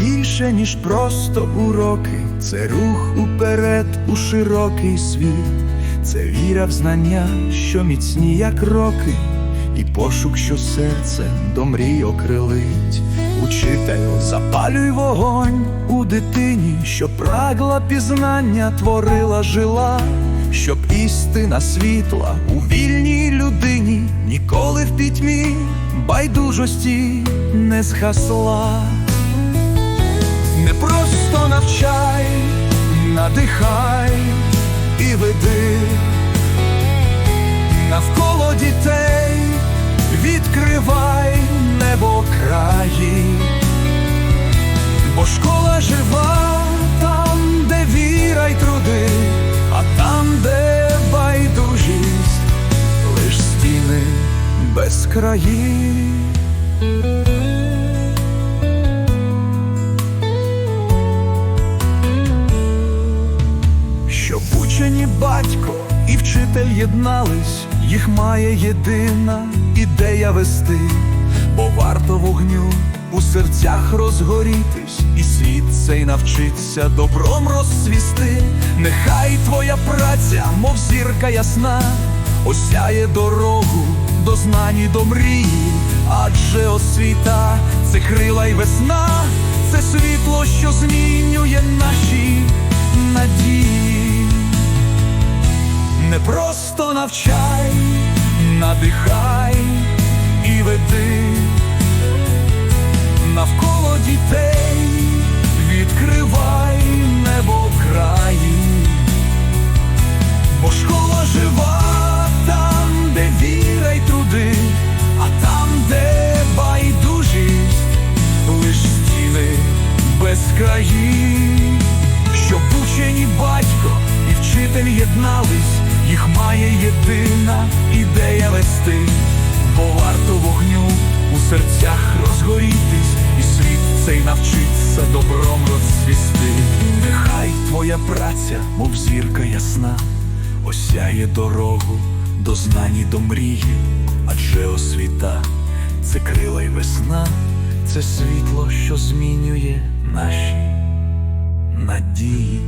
більше, ніж просто уроки, це рух уперед у широкий світ, це віра в знання, що міцні, як роки, і пошук, що серце до мрій окрилить. Учителю, запалюй вогонь у дитині, що прагла пізнання, творила жила, щоб істина світла у вільній людині ніколи в пітьмі байдужості не згасла. Просто навчай, надихай і веди навколо дітей, відкривай небо краї, бо школа жива там, де віра й труди, а там, де байдужість, лиш стіни без країв. Вчитель єднались, їх має єдина ідея вести, бо варто вогню у серцях розгорітись, і світ цей навчиться добром розсвісти. Нехай твоя праця, мов зірка ясна, осяє дорогу до знань і до мрії, адже освіта це крила й весна, це світло, що змінює наші надії. Не просто навчай, надихай і веди. Навколо дітей, відкривай небо краї, бо школа жива там, де віра й труди, а там, де байдужість, лиш стіни без країв, щоб учені батько і вчитель єднались, їх має єдина ідея вести, бо варто вогню у серцях розгорітись, і світ цей навчиться добром розцвісти. Нехай твоя праця, мов зірка ясна, осяє дорогу до знань і до мрії, адже освіта це крила й весна, це світло, що змінює наші надії.